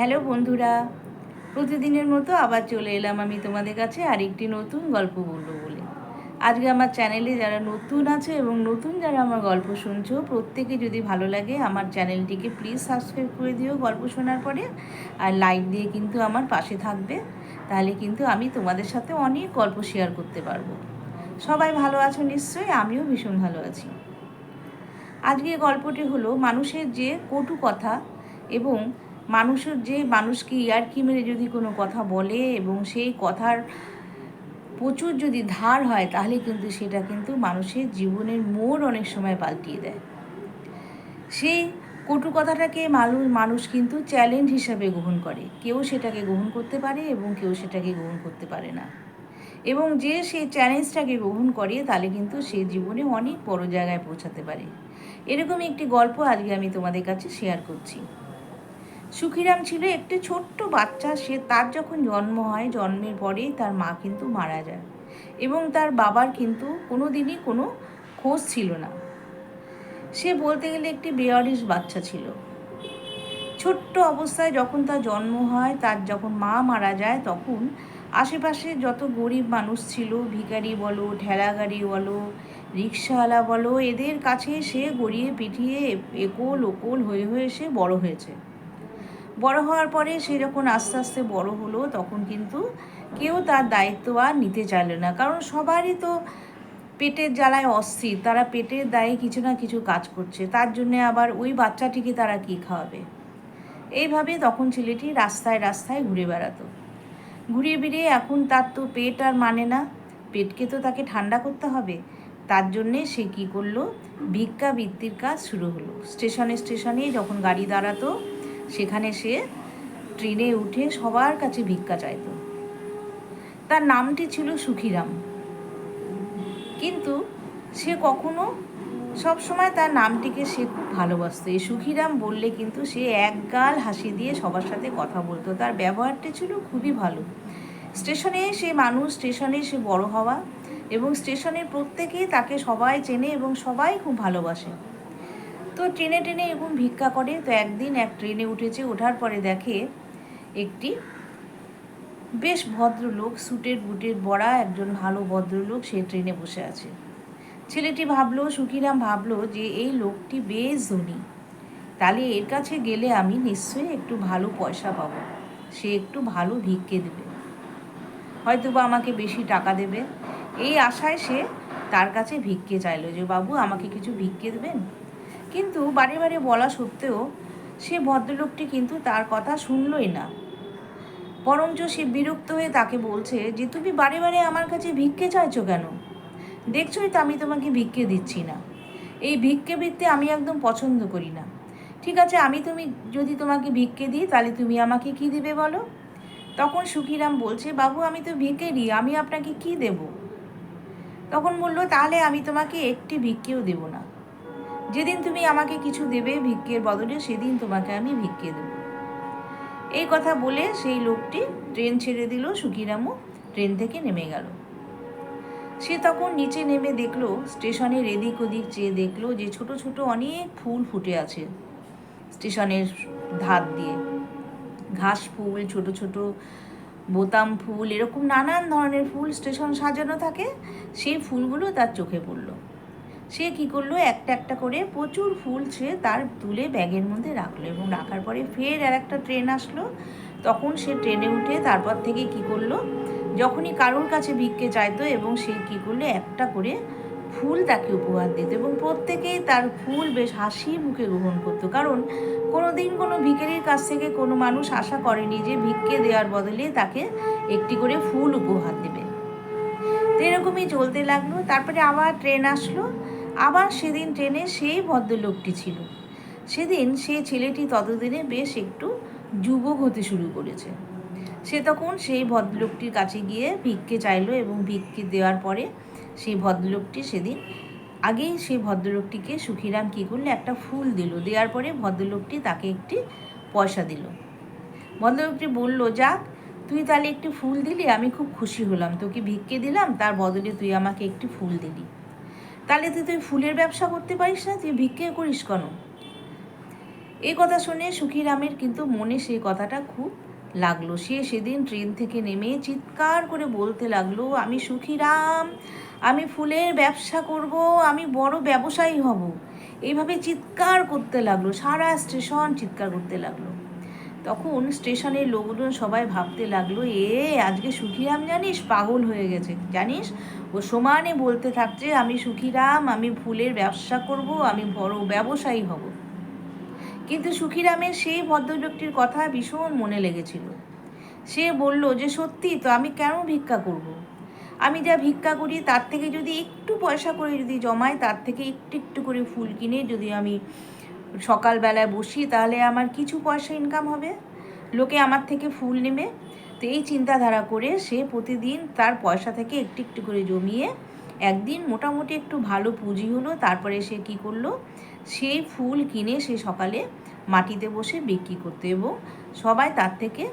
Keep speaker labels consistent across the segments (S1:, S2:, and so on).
S1: Hello বন্ধুরা, প্রতিদিনের মতো আবার চলে এলাম আমি তোমাদের কাছে আরেকটি নতুন গল্প বলব বলে। আজকে আমার চ্যানেলে যারা নতুন আছে এবং নতুন যারা আমার গল্প শুনছো, প্রত্যেকে যদি ভালো লাগে আমার চ্যানেলটিকে প্লিজ সাবস্ক্রাইব করে দিও গল্প শোনার পরে, আর লাইক দিয়ে কিন্তু আমার পাশে থাকবে, তাহলে কিন্তু আমি তোমাদের সাথে অনেক গল্প শেয়ার করতে পারব। সবাই ভালো আছো নিশ্চয়ই, আমিও ভীষণ ভালো আছি। আজকে গল্পটি হলো, মানুষের যে কটু কথা এবং মানুষের যে মানুষকে ইয়ারকি মেরে যদি কোনো কথা বলে এবং সেই কথার প্রচুর যদি ধার হয়, তাহলে কিন্তু সেটা কিন্তু মানুষের জীবনের মোড় অনেক সময় পাল্টিয়ে দেয়। সেই কটু কথাটাকে মানুষ মানুষ কিন্তু চ্যালেঞ্জ হিসাবে গ্রহণ করে। কেউ সেটাকে গ্রহণ করতে পারে এবং কেউ সেটাকে গ্রহণ করতে পারে না। এবং যে সেই চ্যালেঞ্জটাকে গ্রহণ করে, তাহলে কিন্তু সে জীবনে অনেক বড় জায়গায় পৌঁছাতে পারে। এরকমই একটি গল্প আজকে আমি তোমাদের কাছে শেয়ার করছি। সুখিরাম ছিল একটি ছোট্ট বাচ্চা। সে তার যখন জন্ম হয়, জন্মের পরেই তার মা কিন্তু মারা যায় এবং তার বাবার কিন্তু কোনো দিনই কোনো খোঁজ ছিল না। সে বলতে গেলে একটি বেয়ারিশ বাচ্চা ছিল। ছোট্ট অবস্থায় যখন তার জন্ম হয়, তার যখন মা মারা যায়, তখন আশেপাশে যত গরিব মানুষ ছিল, ভিখারি বলো ঠেলা গাড়ি বলো রিক্সাওয়ালা বলো, এদের কাছে সে গড়িয়ে পিটিয়ে একোল ওকোল, হয়ে হয়ে সে বড় হয়েছে। বড় হওয়ার পরে সে যখন আস্তে আস্তে বড় হলো, তখন কিন্তু কেউ তার দায়িত্ব আর নিতে চাইল না। কারণ সবারই তো পেটের জ্বালায় অস্থির, তারা পেটের দায়ে কিছু না কিছু কাজ করছে, তার জন্যে আবার ওই বাচ্চাটিকে তারা কী খাওয়াবে? এইভাবে তখন ছেলেটি রাস্তায় রাস্তায় ঘুরে বেড়াতো। ঘুরিয়ে বেরিয়ে এখন তার তো পেট আর মানে না, পেটকে তো তাকে ঠান্ডা করতে হবে। তার জন্যে সে কী করল? ভিক্ষাবৃত্তির কাজ শুরু হলো। স্টেশনে স্টেশনে যখন গাড়ি দাঁড়াতো সেখানে সে ট্রেনে উঠে সবার কাছে ভিক্ষা চাইতো। তার নামটি ছিল সুখিরাম। কিন্তু সে কখনো সব সময় তার নামটিকে সে খুব ভালোবাসতো। এই সুখিরাম বললে কিন্তু সে একগাল হাসি দিয়ে সবার সাথে কথা বলতো। তার ব্যবহারটি ছিল খুবই ভালো। স্টেশনে সে মানুষ, স্টেশনে সে বড় হওয়া এবং স্টেশনের প্রত্যেকেই তাকে সবাই চেনে এবং সবাই খুব ভালোবাসে। তো ট্রেনে ট্রেনে এরকম ভিক্ষা করে। তো একদিন এক ট্রেনে উঠেছে, ওঠার পরে দেখে একটি বেশ ভদ্রলোক, স্যুটের বুটের বড়া, একজন ভালো ভদ্রলোক, সে ট্রেনে বসে আছে। ছেলেটি ভাবলো, সুখিরাম ভাবলো যে এই লোকটি বেশ ধনী। তাহলে এর কাছে গেলে আমি নিশ্চয়ই একটু ভালো পয়সা পাবো। সে একটু ভালো ভিক্ষে দেবে। হয়তো বা আমাকে বেশি টাকা দেবে। এই আশায় সে তার কাছে ভিক্ষে চাইলো যে, বাবু, আমাকে কিছু ভিক্ষে দেবেন? কিন্তু বারে বারে বলা সত্ত্বেও সে ভদ্রলোকটি কিন্তু তার কথা শুনলই না। বরঞ্চ সে বিরক্ত হয়ে তাকে বলছে যে, তুমি বারে বারে আমার কাছে ভিক্ষে চাইছো কেন? দেখছোই তো আমি তোমাকে ভিক্ষে দিচ্ছি না। এই ভিক্ষে বৃত্তি আমি একদম পছন্দ করি না। ঠিক আছে, আমি তুমি যদি তোমাকে ভিক্ষে দিই, তাহলে তুমি আমাকে কি দেবে বলো? তখন সুখিরাম বলছে, বাবু, আমি তো ভিক্ষে দিই, আমি আপনাকে কি দেব? তখন বলল, তাহলে আমি তোমাকে একটি ভিক্ষেও দেব না। যেদিন তুমি আমাকে কিছু দেবে ভিক্ষের বদলে, সেদিন তোমাকে আমি ভিক্ষে দেব। এই কথা বলে সেই লোকটি ট্রেন ছেড়ে দিল সুখিরামও ট্রেন থেকে নেমে গেল। সে তখন নিচে নেমে দেখল, স্টেশনের এদিক ওদিক চেয়ে দেখল যে ছোট ছোট অনেক ফুল ফুটে আছে স্টেশনের ধার দিয়ে। ঘাস ফুল, ছোট ছোট বোতাম ফুল, এরকম নানান ধরনের ফুল স্টেশন সাজানো থাকে, সেই ফুলগুলো তার চোখে পড়ল। সে কি করল? একটা একটা করে প্রচুর ফুল সে তার তুলে ব্যাগের মধ্যে রাখল এবং রাখার পরে ফের আর একটা ট্রেন আসলো। তখন সে ট্রেনে উঠে তারপর থেকে কি করল? যখনই কারোর কাছে ভিক্ষে চাইতো এবং সে কি করল? একটা করে ফুল তাকে উপহার দিত এবং প্রত্যেকেই তার ফুল বেশ হাসি মুখে গ্রহণ করতো। কারণ কোনো দিন কোনো ভিখারির কাছ থেকে কোনো মানুষ আশা করেনি যে ভিক্ষে দেওয়ার বদলে তাকে একটি করে ফুল উপহার দেবে। এরকমই চলতে লাগল। তারপরে আবার ট্রেন আসলো। আবার সেদিন ট্রেনে সেই ভদ্রলোকটি ছিল। সেদিন সেই ছেলেটি ততদিনে বেশ একটু যুবক হতে শুরু করেছে। সে তখন সেই ভদ্রলোকটির কাছে গিয়ে ভিক্ষে চাইলো এবং ভিক্ষে দেওয়ার পরে সেই ভদ্রলোকটি সেদিন আগেই সেই ভদ্রলোকটিকে সুখিরাম কী করলে একটা ফুল দিল। দেওয়ার পরে ভদ্রলোকটি তাকে একটি পয়সা দিল। ভদ্রলোকটি বলল, যাক, তুই তাহলে একটি ফুল দিলি, আমি খুব খুশি হলাম। তোকে ভিক্ষে দিলাম, তার বদলে তুই আমাকে একটি ফুল দিলি। তাহলে তুই তুই ফুলের ব্যবসা করতে পারিস না, তুই ভিক্ষে করিস কেন? এই কথা শুনে সুখিরামের কিন্তু মনে সেই কথাটা খুব লাগল। সে সেদিন ট্রেন থেকে নেমে চিৎকার করে বলতে লাগল, আমি সুখিরাম, আমি ফুলের ব্যবসা করব, আমি বড় ব্যবসায়ী হব। এইভাবে চিৎকার করতে লাগল, সারা স্টেশন চিৎকার করতে লাগল। তখন স্টেশনের লোকজন সবাই ভাবতে লাগল, এ, আজকে সুখিরাম জানিস? পাগল হয়ে গেছে। জানিস? ও সমানে বলতে থাকছে, আমি সুখিরাম, আমি ফুলের ব্যবসা করব, আমি বড় ব্যবসায়ী হব। কিন্তু সুখিরামের সেই ভদ্রলোকটির কথা ভীষণ মনে লেগেছিল। সে বলল, যে সত্যি, তো আমি কেন ভিক্ষা করব। আমি যা ভিক্ষা করি, তার থেকে যদি একটু পয়সা করে যদি জমাই, তার থেকে একটু একটু করে ফুল কিনে যদি আমি সকালবেলায় বসি, তাহলে আমার কিছু পয়সা ইনকাম হবে। লোকে আমার থেকে ফুল নেবে। তো এই চিন্তাধারা করে সে প্রতিদিন তার পয়সা থেকে একটু একটু করে জমিয়ে একদিন মোটামুটি একটু ভালো পুঁজি হলো। তারপরে সে কি করল? সেই ফুল কিনে সে সকালে মাটিতে বসে বিক্রি করতো এবং সবাই তার থেকে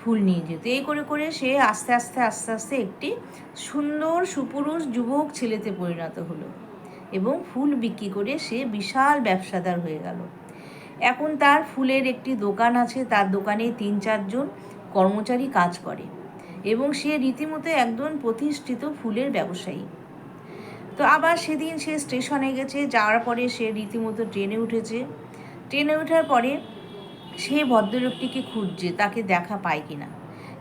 S1: ফুল নিয়ে যেত। এই করে করে সে আস্তে আস্তে আস্তে আস্তে একটি সুন্দর সুপুরুষ যুবক ছেলেতে পরিণত হলো। এবং ফুল বিক্রি করে সে বিশাল ব্যবসাদার হয়ে গেল। এখন তার ফুলের একটি দোকান আছে, তার দোকানে তিন চারজন কর্মচারী কাজ করে এবং সে রীতিমতো একজন প্রতিষ্ঠিত ফুলের ব্যবসায়ী। তো আবার সেদিন সে স্টেশনে গেছে, যাওয়ার পরে সে রীতিমতো ট্রেনে উঠেছে। ট্রেনে ওঠার পরে সে ভদ্রলোকটিকে খুঁজছে, তাকে দেখা পায় কিনা।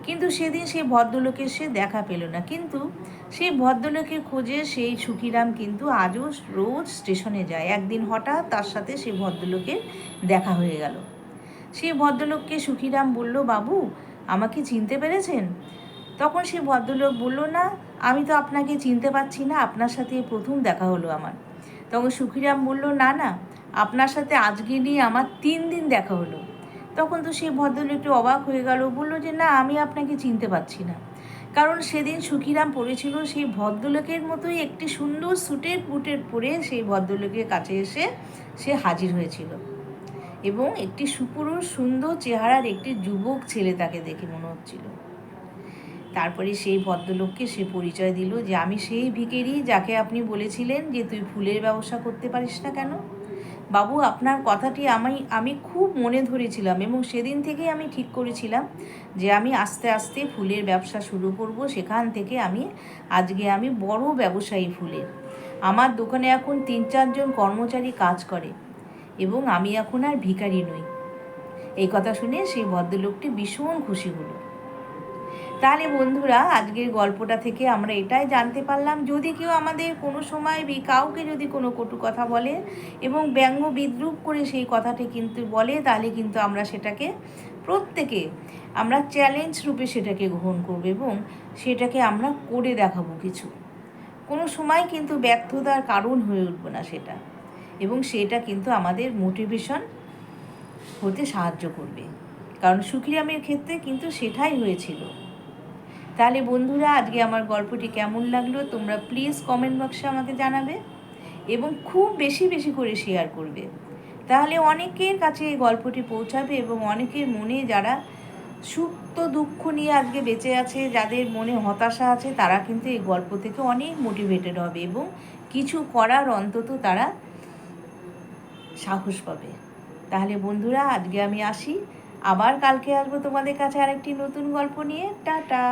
S1: কিন্তু সেদিন সেই ভদ্রলোকের সে দেখা পেল না। কিন্তু সেই ভদ্রলোকের খোঁজে সেই সুখিরাম কিন্তু আজও রোজ স্টেশনে যায়। একদিন হঠাৎ তার সাথে সেই ভদ্রলোকের দেখা হয়ে গেল। সেই ভদ্রলোককে সুখিরাম বলল, বাবু, আমাকে চিনতে পেরেছেন? তখন সেই ভদ্রলোক বলল, না, আমি তো আপনাকে চিনতে পারছি না, আপনার সাথে প্রথম দেখা হলো আমার। তখন সুখিরাম বলল, না না, আপনার সাথে আজকে নিয়ে আমার তিন দিন দেখা হলো। তখন তো সেই ভদ্রলোক একটু অবাক হয়ে গেল, বলল যে, না, আমি আপনাকে চিনতে পারছি না। কারণ সেদিন সুখিরাম পড়েছিল সেই ভদ্রলোকের মতোই একটি সুন্দর স্যুটের বুটের পরে সেই ভদ্রলোকের কাছে এসে সে হাজির হয়েছিল। এবং একটি সুপুরুষ, সুন্দর চেহারার একটি যুবক ছেলে তাকে দেখে মনে হচ্ছিল। তারপরে সেই ভদ্রলোককে সে পরিচয় দিল যে, আমি সেই ভিকেরি যাকে আপনি বলেছিলেন যে, তুই ফুলের ব্যবসা করতে পারিস না কেন? বাবু, আপনার কথাটি আমি আমি খুব মনে ধরেছিলাম এবং সেদিন থেকেই আমি ঠিক করেছিলাম যে আমি আস্তে আস্তে ফুলের ব্যবসা শুরু করব। সেখান থেকে আমি, আজকে আমি বড় ব্যবসায়ী ফুলের। আমার দোকানে এখন তিন চারজন কর্মচারী কাজ করে এবং আমি এখন আর ভিখারি নই। এই কথা শুনে সেই ভদ্রলোকটি ভীষণ খুশি হলো। তাহলে বন্ধুরা, আজকের গল্পটা থেকে আমরা এটাই জানতে পারলাম, যদি কেউ আমাদের কোনো সময় বি, কাউকে যদি কোনো কটু কথা বলে এবং ব্যঙ্গ বিদ্রুপ করে সেই কথাটি কিন্তু বলে, তাহলে কিন্তু আমরা সেটাকে প্রত্যেকে, আমরা চ্যালেঞ্জ রূপে সেটাকে গ্রহণ করব এবং সেটাকে আমরা করে দেখাবো কিছু। কোনো সময় কিন্তু ব্যর্থতার কারণ হয়ে উঠবো না সেটা এবং সেটা কিন্তু আমাদের মোটিভেশন হতে সাহায্য করবে। কারণ সুখিরামের ক্ষেত্রে কিন্তু সেটাই হয়েছিল। তাহলে বন্ধুরা, আজকে আমার গল্পটি কেমন লাগল তোমরা প্লিজ কমেন্ট বক্সে আমাকে জানাবে এবং খুব বেশি বেশি করে শেয়ার করবে। তাহলে অনেকের কাছে এই গল্পটি পৌঁছাবে এবং অনেকের মনে যারা সুপ্ত দুঃখ নিয়ে আজকে বেঁচে আছে, যাদের মনে হতাশা আছে, তারা কিন্তু এই গল্প থেকে অনেক মোটিভেটেড হবে এবং কিছু করার অন্তত তারা সাহস পাবে। তাহলে বন্ধুরা, আজকে আমি আসি। আবার কালকে আসব তোমাদের কাছে আরেকটি নতুন গল্প নিয়ে। টাটা।